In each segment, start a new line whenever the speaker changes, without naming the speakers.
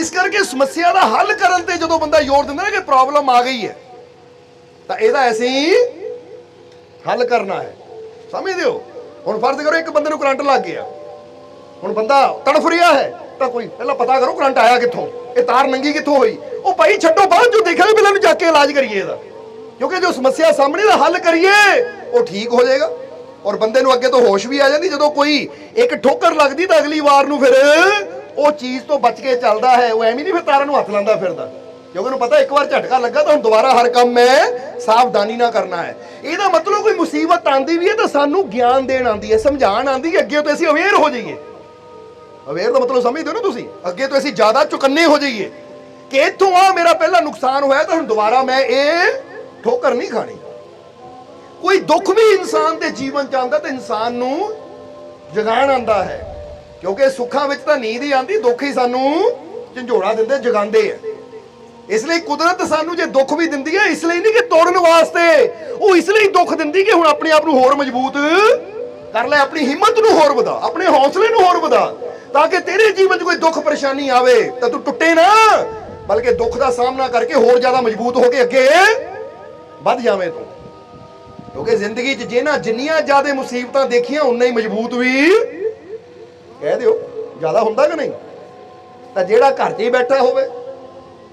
ਇਸ ਕਰਕੇ ਸਮੱਸਿਆ ਦਾ ਹੱਲ ਕਰਨ ਤੇ ਜਦੋਂ ਬੰਦਾ ਜ਼ੋਰ ਦਿੰਦਾ ਨਾ ਕਿ ਪ੍ਰੋਬਲਮ ਆ ਗਈ ਹੈ, ਤਾਂ ਇਹਦਾ ਅਸੀਂ ਹੱਲ ਕਰਨਾ ਹੈ। ਸਮਝਦੇ ਹੋ? ਹੁਣ ਫਰਜ਼ ਕਰੋ ਇੱਕ ਬੰਦੇ ਨੂੰ ਕਰੰਟ ਲੱਗ ਗਿਆ। ਹੁਣ ਬੰਦਾ ਤੜਫ ਰਿਹਾ ਹੈ, ਤਾਂ ਕੋਈ ਪਹਿਲਾਂ ਪਤਾ ਕਰੋ ਕਰੰਟ ਆਇਆ ਕਿੱਥੋਂ, ਇਹ ਤਾਰ ਨੰਗੀ ਕਿੱਥੋਂ ਹੋਈ? ਉਹ ਭਾਈ ਛੱਡੋ, ਬਾਅਦ ਚੋਂ ਦੇਖਿਆ ਪਹਿਲਾਂ ਨੂੰ ਜਾ ਕੇ ਇਲਾਜ ਕਰੀਏ ਇਹਦਾ। ਕਿਉਂਕਿ ਜੋ ਸਮੱਸਿਆ ਸਾਹਮਣੇ ਦਾ ਹੱਲ ਕਰੀਏ, ਉਹ ਠੀਕ ਹੋ ਜਾਏਗਾ। ਔਰ ਬੰਦੇ ਨੂੰ ਅੱਗੇ ਤੋਂ ਹੋਸ਼ ਵੀ ਆ ਜਾਂਦੀ, ਜਦੋਂ ਕੋਈ ਇੱਕ ਠੋਕਰ ਲੱਗਦੀ ਤਾਂ ਅਗਲੀ ਵਾਰ ਨੂੰ ਫਿਰ ਉਹ ਚੀਜ਼ ਤੋਂ ਬਚ ਕੇ ਚੱਲਦਾ ਹੈ, ਉਹ ਐਵੇਂ ਨਹੀਂ ਫਿਰ ਤਾਰਾਂ ਨੂੰ ਹੱਥ ਲਾਉਂਦਾ ਫਿਰਦਾ। ਕਿਉਂਕਿ ਉਹਨੂੰ ਪਤਾ ਇੱਕ ਵਾਰ ਝਟਕਾ ਲੱਗਾ ਤਾਂ ਹੁਣ ਦੁਬਾਰਾ ਹਰ ਕੰਮ ਮੈਂ ਸਾਵਧਾਨੀ ਨਾਲ ਕਰਨਾ ਹੈ। ਇਹਦਾ ਮਤਲਬ ਕੋਈ ਮੁਸੀਬਤ ਆਂਦੀ ਵੀ ਹੈ ਤਾਂ ਸਾਨੂੰ ਗਿਆਨ ਦੇਣ ਆਂਦੀ ਹੈ, ਸਮਝਾਉਣ ਆਂਦੀ ਹੈ, ਅੱਗੇ ਤੋਂ ਅਸੀਂ ਅਵੇਅਰ ਹੋ ਜਾਈਏ। ਅਵੇਅਰ ਦਾ ਮਤਲਬ ਸਮਝਦੇ ਹੋ ਨਾ ਤੁਸੀਂ? ਅੱਗੇ ਤੋਂ ਅਸੀਂ ਜ਼ਿਆਦਾ ਚੁਕੰਨੇ ਹੋ ਜਾਈਏ। ਕਿ ਇੱਥੋਂ ਆ ਮੇਰਾ ਪਹਿਲਾ ਨੁਕਸਾਨ ਹੋਇਆ ਤਾਂ ਹੁਣ ਦੁਬਾਰਾ ਮੈਂ ਇਹ ਠੋਕਰ ਨਹੀਂ ਖਾਣੀ। ਕੋਈ ਦੁੱਖ ਵੀ ਇਨਸਾਨ ਦੇ ਜੀਵਨ ਚ ਆਉਂਦਾ ਤਾਂ ਇਨਸਾਨ ਨੂੰ ਜਗਾਣ ਆਂਦਾ ਹੈ। ਕਿਉਂਕਿ ਸੁੱਖਾਂ ਵਿੱਚ ਤਾਂ ਨੀਂਦ ਹੀ ਆਂਦੀ ਦੁੱਖ ਹੀ ਸਾਨੂੰ ਝੰਜੋੜਾ ਦਿੰਦੇ, ਜਗਾਉਂਦੇ ਆ। ਇਸ ਲਈ ਕੁਦਰਤ ਸਾਨੂੰ ਜੇ ਦੁੱਖ ਵੀ ਦਿੰਦੀ ਹੈ, ਇਸ ਲਈ ਨਹੀਂ ਕਿ ਤੋੜਨ ਵਾਸਤੇ। ਉਹ ਇਸ ਲਈ ਦੁੱਖ ਦਿੰਦੀ ਕਿ ਹੁਣ ਆਪਣੇ ਆਪ ਨੂੰ ਹੋਰ ਮਜ਼ਬੂਤ ਕਰ ਲੈ, ਆਪਣੀ ਹਿੰਮਤ ਨੂੰ ਹੋਰ ਵਧਾ, ਆਪਣੇ ਹੌਸਲੇ ਨੂੰ ਹੋਰ ਵਧਾ, ਤਾਂ ਕਿ ਤੇਰੇ ਜੀਵਨ 'ਚ ਕੋਈ ਦੁੱਖ ਪਰੇਸ਼ਾਨੀ ਆਵੇ, ਤਾਂ ਤੂੰ ਟੁੱਟੇ ਨਾ, ਬਲਕਿ ਦੁੱਖ ਦਾ ਸਾਹਮਣਾ ਕਰਕੇ ਹੋਰ ਜ਼ਿਆਦਾ ਮਜ਼ਬੂਤ ਹੋ ਕੇ ਅੱਗੇ ਵੱਧ ਜਾਵੇਂ ਤੂੰ। ਕਿਉਂਕਿ ਜ਼ਿੰਦਗੀ 'ਚ ਜਿਹਨਾਂ ਜਿੰਨੀਆਂ ਜ਼ਿਆਦਾ ਮੁਸੀਬਤਾਂ ਦੇਖੀਆਂ ਉਨਾ ਹੀ ਮਜ਼ਬੂਤ ਵੀ ਕਹਿ ਦਿਓ ਜ਼ਿਆਦਾ ਹੁੰਦਾ ਕਿ ਨਹੀਂ ਤਾਂ ਜਿਹੜਾ ਘਰ 'ਚ ਹੀ ਬੈਠਾ ਹੋਵੇ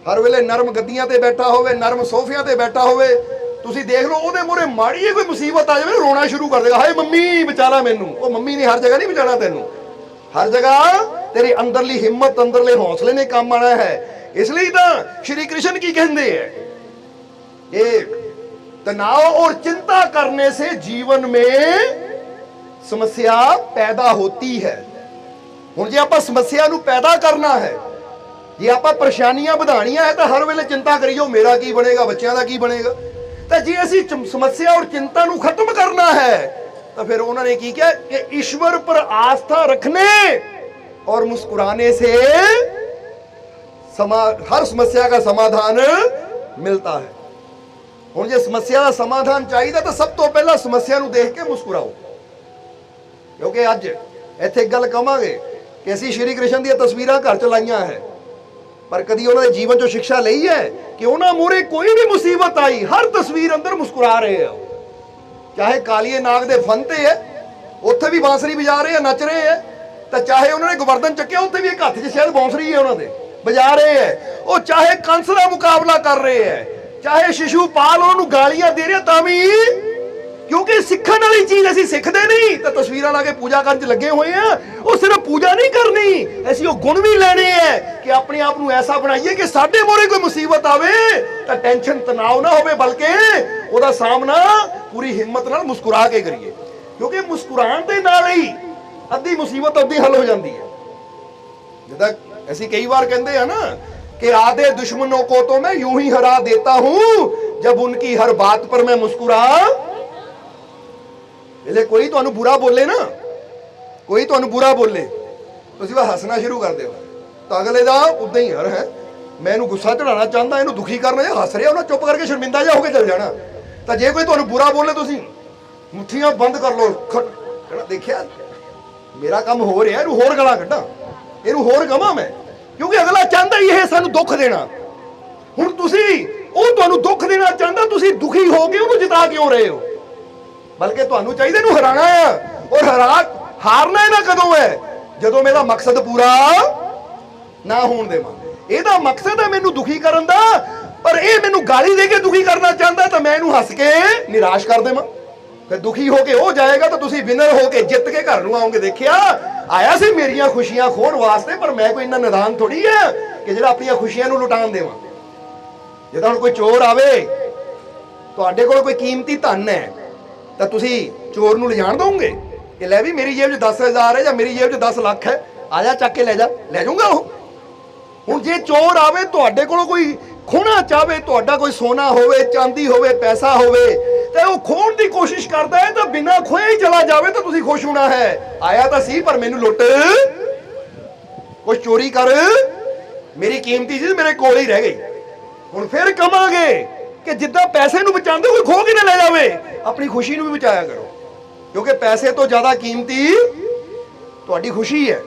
ਹਰ ਵੇਲੇ ਨਰਮ ਗੱਦੀਆਂ ਤੇ ਬੈਠਾ ਹੋਵੇ ਨਰਮ ਸੋਫਿਆਂ ਤੇ ਬੈਠਾ ਹੋਵੇ ਤੁਸੀਂ ਦੇਖ ਲਓ ਉਹਦੇ ਮੂਹਰੇ ਮਾੜੀ ਜਿਹੀ ਕੋਈ ਮੁਸੀਬਤ ਆ ਜਾਵੇ ਨਾ, ਰੋਣਾ ਸ਼ੁਰੂ ਕਰ ਦੇਗਾ ਹਾਏ ਮੰਮੀ ਬਚਾਲਾ ਮੈਨੂੰ ਉਹ ਮੰਮੀ ਨੇ ਹਰ ਜਗ੍ਹਾ ਨਹੀਂ ਬਚਾਣਾ ਤੈਨੂੰ ਹਰ ਜਗ੍ਹਾ ਤੇਰੀ ਅੰਦਰਲੀ ਹਿੰਮਤ ਅੰਦਰਲੇ ਹੌਸਲੇ ਨੇ ਕੰਮ ਆਣਾ ਹੈ ਇਸ ਲਈ ਤਾਂ ਸ਼੍ਰੀ ਕ੍ਰਿਸ਼ਨ ਕੀ ਕਹਿੰਦੇ ਹੈ ਇਹ तनाव और चिंता करने से जीवन में समस्या पैदा होती है ਹੁਣ ਜੇ ਆਪਾਂ ਸਮੱਸਿਆ ਨੂੰ ਪੈਦਾ ਕਰਨਾ ਹੈ ਜੇ ਆਪਾਂ ਪਰੇਸ਼ਾਨੀਆਂ ਵਧਾਣੀਆਂ ਹੈ ਤਾਂ ਹਰ ਵੇਲੇ ਚਿੰਤਾ ਕਰੀਓ ਮੇਰਾ ਕੀ ਬਣੇਗਾ ਬੱਚਿਆਂ ਦਾ ਕੀ ਬਣੇਗਾ ਤਾਂ ਜੇ ਅਸੀਂ ਚਮ- ਸਮੱਸਿਆ ਔਰ ਚਿੰਤਾ ਨੂੰ ਖਤਮ ਕਰਨਾ ਹੈ ਤਾਂ ਫਿਰ ਉਹਨਾਂ ਨੇ ਕੀ ਕਿਹਾ ਕਿ ਈਸ਼ਵਰ ਪਰ ਆਸਥਾ रखने और मुस्कुराने से समा हर समस्या का समाधान मिलता है ਹੁਣ ਜੇ ਸਮੱਸਿਆ ਦਾ ਸਮਾਧਾਨ ਚਾਹੀਦਾ ਤਾਂ ਸਭ ਤੋਂ ਪਹਿਲਾਂ ਸਮੱਸਿਆ ਨੂੰ ਦੇਖ ਕੇ ਮੁਸਕਰਾਓ ਕਿਉਂਕਿ ਅੱਜ ਇੱਥੇ ਇੱਕ ਗੱਲ ਕਵਾਂਗੇ ਕਿ ਅਸੀਂ ਸ਼੍ਰੀ ਕ੍ਰਿਸ਼ਨ ਦੀਆਂ ਤਸਵੀਰਾਂ ਘਰ ਚ ਲਾਈਆਂ ਹੈ। ਪਰ ਕਦੀ ਉਹਨਾਂ ਦੇ ਜੀਵਨ ਚੋਂ ਸਿੱਖਿਆ ਲਈ ਹੈ ਕਿ ਉਹਨਾਂ ਮੂਹਰੇ ਕੋਈ ਵੀ ਮੁਸੀਬਤ ਆਈ, ਹਰ ਤਸਵੀਰ ਅੰਦਰ ਮੁਸਕਰਾ ਰਹੇ ਆ। ਚਾਹੇ ਕਾਲੀਏ ਨਾਗ ਦੇ ਫਨ ਤੇ ਹੈ, ਉੱਥੇ ਵੀ ਬਾਂਸਰੀ ਵਜਾ ਰਹੇ ਆ, ਨੱਚ ਰਹੇ ਹੈ ਤਾਂ ਚਾਹੇ ਉਹਨਾਂ ਨੇ ਗਵਰਦਨ ਚੱਕਿਆ, ਉੱਥੇ ਵੀ ਇੱਕ ਹੱਥ 'ਚ ਸ਼ਾਇਦ ਬਾਂਸਰੀ ਹੈ ਉਹਨਾਂ ਦੇ, ਵਜਾ ਰਹੇ ਹੈ ਉਹ ਚਾਹੇ ਕੰਸ ਦਾ ਮੁਕਾਬਲਾ ਕਰ ਰਹੇ ਹੈ ਚਾਹੇ ਸ਼ਿਸ਼ੂ ਪਾਲ ਉਹਨੂੰ ਗਾਲੀਆਂ ਦੇ ਰਿਹਾ ਤਾਂ ਵੀ ਕਿਉਂਕਿ ਸਿੱਖਣ ਵਾਲੀ ਚੀਜ਼ ਅਸੀਂ ਸਿੱਖਦੇ ਨਹੀਂ ਤਾਂ ਤਸਵੀਰਾਂ ਲਾ ਕੇ ਪੂਜਾ ਕਰਨ 'ਚ ਲੱਗੇ ਹੋਏ ਆ ਉਹ ਸਿਰਫ ਪੂਜਾ ਨਹੀਂ ਕਰਨੀ ਅਸੀਂ ਉਹ ਗੁਣ ਵੀ ਲੈਣੇ ਆ ਕਿ ਆਪਣੇ ਆਪ ਨੂੰ ਐਸਾ ਬਣਾਈਏ ਕਿ ਸਾਡੇ ਮੋਰੇ ਕੋਈ ਮੁਸੀਬਤ ਆਵੇ ਤਾਂ ਟੈਨਸ਼ਨ ਤਣਾਅ ਨਾ ਹੋਵੇ ਬਲਕਿ ਉਹਦਾ ਸਾਹਮਣਾ ਪੂਰੀ ਹਿੰਮਤ ਨਾਲ ਮੁਸਕਰਾ ਕੇ ਕਰੀਏ ਕਿਉਂਕਿ ਮੁਸਕਰਾਉਣ ਦੇ ਨਾਲ ਹੀ ਅੱਧੀ ਮੁਸੀਬਤ ਅੱਧੀ ਹੱਲ ਹੋ ਜਾਂਦੀ ਹੈ ਜਿੱਦਾਂ ਅਸੀਂ ਕਈ ਬਾਰ ਕਹਿੰਦੇ ਆ ਨਾ कि आधे दुश्मनों को तो मैं यूं ही हरा देता हूं जब उनकी हर बात पर मैं मुस्कुरा ਇਹਲੇ ਕੋਈ ਤੁਹਾਨੂੰ ਬੁਰਾ ਬੋਲੇ ਨਾ, ਕੋਈ ਤੁਹਾਨੂੰ ਬੁਰਾ ਬੋਲੇ, ਤੁਸੀਂ ਬਸ ਹੱਸਣਾ ਸ਼ੁਰੂ ਕਰ ਦਿਓ। ਤਾਂ ਅਗਲੇ ਦਾ ਉਦਾਂ ਹੀ ਹਰ ਹੈ। ਮੈਂ ਇਹਨੂੰ ਗੁੱਸਾ ਚੜਾਉਣਾ ਚਾਹੁੰਦਾ, ਇਹਨੂੰ ਦੁਖੀ ਕਰਨਾ ਜਾਂ ਹੱਸ ਰਿਹਾ, ਉਹਨਾਂ ਚੁੱਪ ਕਰਕੇ ਸ਼ਰਮਿੰਦਾ ਜਾ ਹੋ ਕੇ ਚਲ ਜਾਣਾ। ਤਾਂ ਜੇ ਕੋਈ ਤੁਹਾਨੂੰ ਬੁਰਾ ਬੋਲੇ ਤੁਸੀਂ, ਮੁੱਠੀਆਂ ਬੰਦ ਕਰ ਲਓ ਖਟ ਦੇਖਿਆ? ਮੇਰਾ ਕੰਮ ਹੋ ਰਿਹਾ, ਇਹਨੂੰ ਹੋਰ ਗਲਾਂ ਕੱਢਾਂ। ਇਹਨੂੰ ਹੋਰ ਗਵਾਂ ਮੈਂ। ਕਿਉਂਕਿ ਅਗਲਾ ਚਾਹੁੰਦਾ ਹੀ ਇਹ ਸਾਨੂੰ ਦੁੱਖ ਦੇਣਾ। ਹੁਣ ਤੁਸੀਂ ਉਹ ਤੁਹਾਨੂੰ ਦੁੱਖ ਦੇਣਾ ਚਾਹੁੰਦਾ, ਤੁਸੀਂ ਦੁਖੀ ਹੋ ਕੇ ਉਹਨੂੰ ਜਿਤਾ ਕਿਉਂ ਰਹੇ ਹੋ? ਬਲਕਿ ਤੁਹਾਨੂੰ ਚਾਹੀਦਾ ਇਹਨੂੰ ਹਰਾਣਾ ਆ ਔਰ ਹਰਾ ਹਾਰਨਾ ਇਹਨਾਂ ਕਦੋਂ ਹੈ? ਜਦੋਂ ਮੇਰਾ ਮਕਸਦ ਪੂਰਾ ਨਾ ਹੋਣ ਦੇਵਾਂ ਇਹਦਾ ਮਕਸਦ ਹੈ ਮੈਨੂੰ ਦੁਖੀ ਕਰਨ ਦਾ, ਪਰ ਇਹ ਮੈਨੂੰ ਗਾਲੀ ਦੇ ਕੇ ਦੁਖੀ ਕਰਨਾ ਚਾਹੁੰਦਾ ਤਾਂ ਮੈਂ ਇਹਨੂੰ ਹੱਸ ਕੇ ਨਿਰਾਸ਼ ਕਰ ਦੇਵਾਂ। ਫਿਰ ਦੁਖੀ ਹੋ ਕੇ ਉਹ ਜਾਏਗਾ ਤਾਂ ਤੁਸੀਂ ਵਿਨਰ ਹੋ ਕੇ ਜਿੱਤ ਕੇ ਘਰ ਨੂੰ ਆਓਗੇ। ਦੇਖਿਆ? ਆਇਆ ਸੀ ਮੇਰੀਆਂ ਖੁਸ਼ੀਆਂ ਖੋਣ ਵਾਸਤੇ, ਪਰ ਮੈਂ ਕੋਈ ਇੰਨਾ ਨਿਦਾਨ ਥੋੜੀ ਹੈ ਕਿ ਜਿਹੜਾ ਆਪਣੀਆਂ ਖੁਸ਼ੀਆਂ ਨੂੰ ਲੁਟਾਉਣ ਦੇਵਾਂ ਜਦੋਂ ਹੁਣ ਕੋਈ ਚੋਰ ਆਵੇ, ਤੁਹਾਡੇ ਕੋਲ ਕੋਈ ਕੀਮਤੀ ਧਨ ਹੈ ਤਾਂ ਤੁਸੀਂ ਚੋਰ ਨੂੰ ਲਿਜਾਣ ਦੋਗੇ? ਕਿ ਲੈ ਵੀ ਮੇਰੀ ਜੇਬ 'ਚ 10000 ਹੈ ਜਾਂ ਮੇਰੀ ਜੇਬ 'ਚ 10 ਲੱਖ ਹੈ? ਆ ਜਾ, ਚੱਕ ਕੇ ਲੈ ਜਾ। ਲੈ ਜਾਊਗਾ ਉਹ। ਹੁਣ ਜੇ ਚੋਰ ਆਵੇ, ਤੁਹਾਡੇ ਕੋਲ ਕੋਈ ਖੋਣਾ ਚਾਵੇ ਤੁਹਾਡਾ ਕੋਈ ਸੋਨਾ ਹੋਵੇ, ਚਾਂਦੀ ਹੋਵੇ, ਪੈਸਾ ਹੋਵੇ, ਤੇ ਉਹ ਖੋਣ ਦੀ ਕੋਸ਼ਿਸ਼ ਕਰਦਾ ਹੈ, ਤਾਂ ਬਿਨਾਂ ਖੋਏ ਹੀ ਚਲਾ ਜਾਵੇ ਤਾਂ ਤੁਸੀਂ ਖੁਸ਼ ਹੋਣਾ ਹੈ। ਆਇਆ ਤਾਂ ਸੀ, ਪਰ ਮੈਨੂੰ ਲੁੱਟ। ਕੁਛ ਚੋਰੀ ਕਰ। ਮੇਰੀ ਕੀਮਤੀ ਚੀਜ਼ ਮੇਰੇ ਕੋਲ ਹੀ ਰਹਿ ਗਈ। ਹੁਣ ਫਿਰ ਕਵਾਂਗੇ ਕਿ ਜਿੱਦਾਂ ਪੈਸੇ ਨੂੰ ਬਚਾਉਂਦੇ ਕੋਈ ਖੋ ਕੇ ਨਾ ਲੈ ਜਾਵੇ। ਆਪਣੀ ਖੁਸ਼ੀ ਨੂੰ ਵੀ ਬਚਾਇਆ ਕਰੋ। ਕਿਉਂਕਿ ਪੈਸੇ ਤੋਂ ਜ਼ਿਆਦਾ ਕੀਮਤੀ ਤੁਹਾਡੀ ਖੁਸ਼ੀ ਹੈ।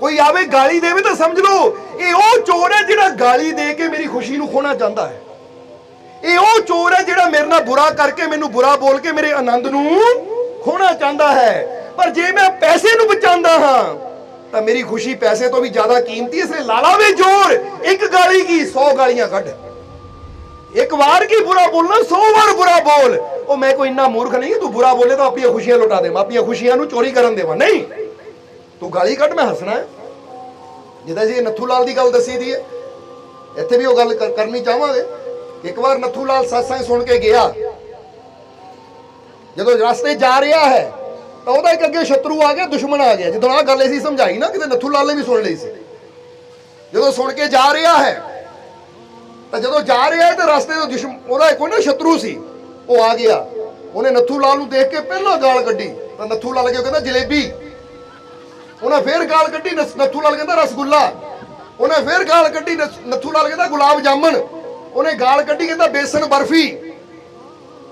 ਕੋਈ ਆਵੇ ਗਾਲੀ ਦੇਵੇ ਤਾਂ ਸਮਝ ਲਓ, ਇਹ ਉਹ ਚੋਰ ਹੈ ਜਿਹੜਾ ਗਾਲੀ ਦੇ ਕੇ ਮੇਰੀ ਖੁਸ਼ੀ ਨੂੰ ਖੋਣਾ ਚਾਹੁੰਦਾ ਹੈ। ਇਹ ਉਹ ਚੋਰ ਹੈ ਜਿਹੜਾ ਮੇਰੇ ਨਾਲ ਬੁਰਾ ਕਰਕੇ ਮੈਨੂੰ ਬੁਰਾ ਬੋਲ ਕੇ ਮੇਰੇ ਆਨੰਦ ਨੂੰ ਖੋਣਾ ਚਾਹੁੰਦਾ ਹੈ। ਪਰ ਜੇ ਮੈਂ ਪੈਸੇ ਨੂੰ ਬਚਾਉਂਦਾ ਹਾਂ, ਤਾਂ ਮੇਰੀ ਖੁਸ਼ੀ ਪੈਸੇ ਤੋਂ ਵੀ ਜ਼ਿਆਦਾ ਕੀਮਤੀ ਇਸ ਲਈ ਲਾਲਾ ਵੇ ਜੋਰ, ਇੱਕ ਗਾਲੀ ਕੀ? 100 ਗਾਲੀਆਂ ਕੱਢ। ਇੱਕ ਵਾਰ ਕੀ ਬੁਰਾ ਬੋਲਣਾ? 100 ਵਾਰ ਬੁਰਾ ਬੋਲ। ਉਹ ਮੈਂ ਕੋਈ ਇੰਨਾ ਮੂਰਖ ਨਹੀਂ, ਤੂੰ ਬੁਰਾ ਬੋਲੇ ਤਾਂ ਆਪਣੀਆਂ ਖੁਸ਼ੀਆਂ ਲੁਟਾ ਦੇ ਆਪਣੀਆਂ ਖੁਸ਼ੀਆਂ ਨੂੰ ਚੋਰੀ ਕਰਨ ਦੇਵਾਂ। ਨਹੀਂ। ਤੂੰ ਗਾਲੀ ਕੱਢ, ਮੈਂ ਹੱਸਣਾ। ਹੈ ਜਿੱਦਾਂ ਜੀ ਨੱਥੂ ਲਾਲ ਦੀ ਗੱਲ ਦੱਸੀ ਦੀ ਹੈ। ਇੱਥੇ ਵੀ ਉਹ ਗੱਲ ਕਰਨੀ ਚਾਹਾਂਗੇ। ਇੱਕ ਵਾਰ ਨੱਥੂ ਲਾਲ satsang ਸੁਣ ਕੇ ਗਿਆ। ਜਦੋਂ ਰਸਤੇ ਜਾ ਰਿਹਾ ਹੈ, ਤਾਂ ਉਹਦਾ ਇੱਕ ਅੱਗੇ ਸ਼ਤਰੂ ਆ ਗਿਆ, ਦੁਸ਼ਮਣ ਆ ਗਿਆ। ਜਦੋਂ ਆ ਗੱਲ ਅਸੀਂ ਸਮਝਾਈ ਨਾ, ਕਿਤੇ ਨੱਥੂ ਲਾਲ ਨੇ ਵੀ ਸੁਣ ਲਈ ਸੀ। ਜਦੋਂ ਸੁਣ ਕੇ ਜਾ ਰਿਹਾ ਹੈ ਤਾਂ ਜਦੋਂ ਜਾ ਰਿਹਾ ਤੇ ਰਸਤੇ ਤੋਂ ਦੁਸ਼ਮਣ, ਉਹਦਾ ਇੱਕ ਨਾ ਸ਼ਤਰੂ ਸੀ, ਉਹ ਆ ਗਿਆ। ਉਹਨੇ ਨੱਥੂ ਲਾਲ ਨੂੰ ਦੇਖ ਕੇ ਪਹਿਲਾਂ ਗਾਲ ਕੱਢੀ, ਤਾਂ ਨੱਥੂ ਲਾਲ ਅੱਗੇ ਕਹਿੰਦਾ, ਜਲੇਬੀ। ਉਹਨੇ ਫੇਰ ਗਾਲ ਕੱਢੀ ਨੱਥੂ ਲਾਲ ਕਹਿੰਦਾ, ਰਸਗੁੱਲਾ। ਉਹਨੇ ਫੇਰ ਗਾਲ ਕੱਢੀ ਨੱਥੂ ਲਾਲ ਕਹਿੰਦਾ, ਗੁਲਾਬ ਜਾਮਨ ਉਹਨੇ ਗਾਲ ਕੱਢੀ, ਕਹਿੰਦਾ, ਬੇਸਨ ਬਰਫੀ।